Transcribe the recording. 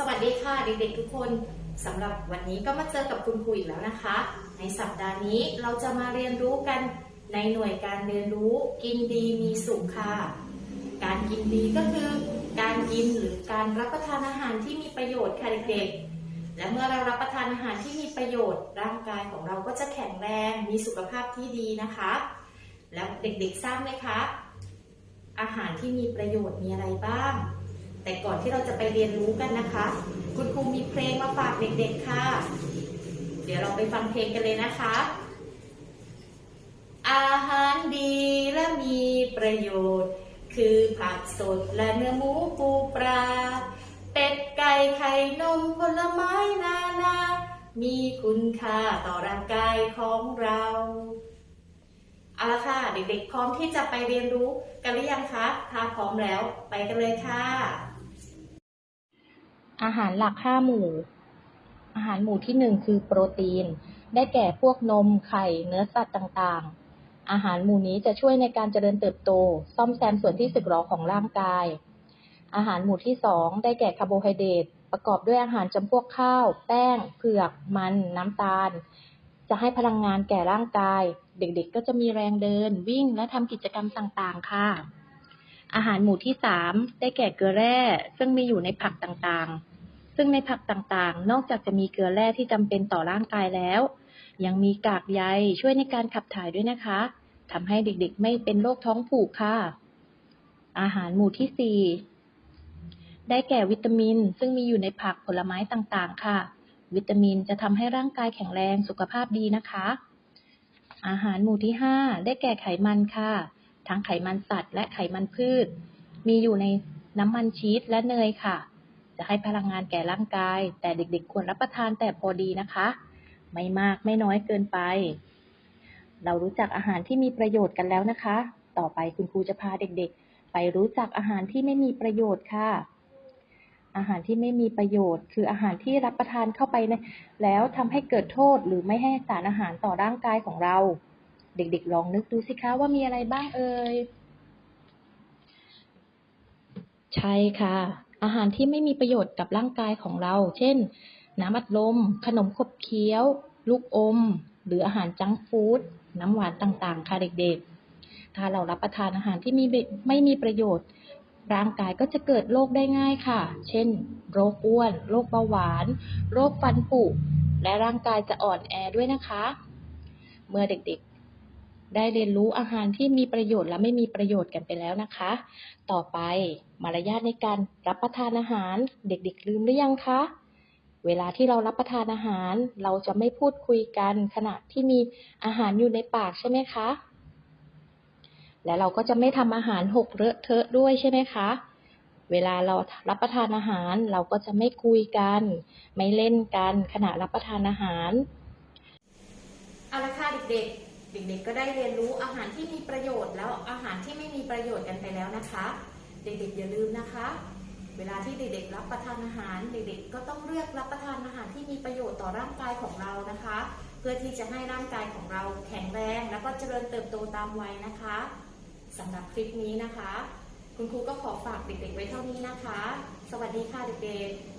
สวัสดีค่ะเด็กๆทุกคนสำหรับวันนี้ก็มาเจอกับคุณครูอีกแล้วนะคะ ในสัปดาห์นี้เราจะมาเรียนรู้กันในหน่วยการเรียนรู้กินดีมีสุขค่ะ การกินดีก็คือการกินหรือการรับประทานอาหารที่มีประโยชน์ค่ะเด็กๆ และเมื่อเรารับประทานอาหารที่มีประโยชน์ ร่างกายของเราก็จะแข็งแรงมีสุขภาพที่ดีนะคะ แล้วเด็กๆทราบไหมคะ อาหารที่มีประโยชน์มีอะไรบ้าง แต่ก่อนที่เราจะไปเรียนรู้กันนะคะ คุณครูมีเพลงมาฝากเด็กๆค่ะ เดี๋ยวเราไปฟังเพลงกันเลยนะคะ อาหารดีและมีประโยชน์ คือผักสดและเนื้อหมูปูปลา เป็ดไก่ไข่นมผลไม้นานา มีคุณค่าต่อร่างกายของเราเอาละค่ะ เด็กๆ พร้อมที่จะไปเรียนรู้กันหรือยังคะ ถ้าพร้อมแล้วไปกันเลยค่ะ อาหารหลักห้าหมู่ อาหารหมู่ที่หนึ่งคือโปรตีน ได้แก่พวกนม ไข่ เนื้อสัตว์ต่างๆ อาหารหมู่นี้จะช่วยในการเจริญเติบโต ซ่อมแซมส่วนที่สึกหรอของร่างกาย อาหารหมู่ที่สองได้แก่คาร์โบไฮเดรต ประกอบด้วยอาหารจำพวกข้าว แป้ง เผือก มัน น้ำตาล จะให้พลังงานแก่ร่างกาย เด็กๆ ก็จะมีแรงเดิน วิ่ง และทำกิจกรรมต่างๆ ค่ะ อาหารหมู่ที่สามได้แก่เกลือแร่ ซึ่งมีอยู่ในผักต่างๆ ซึ่งในผักต่างๆ นอกจากจะมีเกลือแร่ที่จำเป็นต่อร่างกายแล้ว ยังมีกากใยช่วยในการขับถ่ายด้วยนะคะทำให้เด็กๆ ไม่เป็นโรคท้องผูกค่ะ อาหารหมู่ที่สี่ได้แก่วิตามิน ซึ่งมีอยู่ในผักผลไม้ต่างๆ ค่ะ วิตามินจะทำให้ร่างกายแข็งแรงสุขภาพดีนะคะ อาหารหมู่ที่ห้าได้แก่ไขมันค่ะ ทั้งไขมันสัตว์และไขมันพืช มีอยู่ในน้ำมันชีสและเนยค่ะ จะให้พลังงานแก่ร่างกาย แต่เด็กๆ ควรรับประทานแต่พอดีนะคะ ไม่มากไม่น้อยเกินไป เรารู้จักอาหารที่มีประโยชน์กันแล้วนะคะ ต่อไปคุณครูจะพาเด็กๆ ไปรู้จักอาหารที่ไม่มีประโยชน์ค่ะ อาหารที่ไม่มีประโยชน์ คืออาหารที่รับประทานเข้าไปแล้วทำให้เกิดโทษหรือไม่ให้สารอาหารต่อร่างกายของเรา เด็กๆ ลองนึกดูสิคะว่ามีอะไรบ้างเอ่ย ใช่ค่ะ อาหารที่ไม่มีประโยชน์กับร่างกายของเรา เช่น น้ำอัดลม ขนมขบเคี้ยว ลูกอม หรืออาหารจังฟู้ด น้ำหวานต่างๆ ค่ะเด็กๆ ถ้าเรารับประทานอาหารที่มีไม่มีประโยชน์ร่างกายก็จะเกิดโรคได้ง่ายค่ะ เช่น โรคอ้วน โรคเบาหวาน โรคฟันผุ และร่างกายจะอ่อนแอด้วยนะคะ เมื่อเด็กๆ ได้เรียนรู้อาหารที่มีประโยชน์และไม่มีประโยชน์กันไปแล้วนะคะ ต่อไปมารยาทในการรับประทานอาหารเด็กๆลืมหรือยังคะ เวลาที่เรารับประทานอาหาร เราจะไม่พูดคุยกันขณะที่มีอาหารอยู่ในปากใช่ไหมคะ และเราก็จะไม่ทำอาหารหกเลอะเทอะด้วยใช่ไหมคะเวลาเรารับประทานอาหารเราก็จะไม่คุยกัน ไม่เล่นกันขณะรับประทานอาหาร เอาละค่ะเด็กๆ เด็กๆก็ได้เรียนรู้อาหารที่มีประโยชน์ แล้วอาหารที่ไม่มีประโยชน์กันไปแล้วนะคะ เด็กๆอย่าลืมนะคะ เวลาที่เด็กๆรับประทานอาหาร เด็กๆก็ต้องเลือกรับประทานอาหารที่มีประโยชน์ต่อร่างกายของเรานะคะ เพื่อที่จะให้ร่างกายของเราแข็งแรง แล้วก็เจริญเติบโตตามวัยนะคะสำหรับคลิปนี้นะคะ คุณครูก็ขอฝากเด็กๆไว้เท่านี้นะคะ สวัสดีค่ะเด็กๆ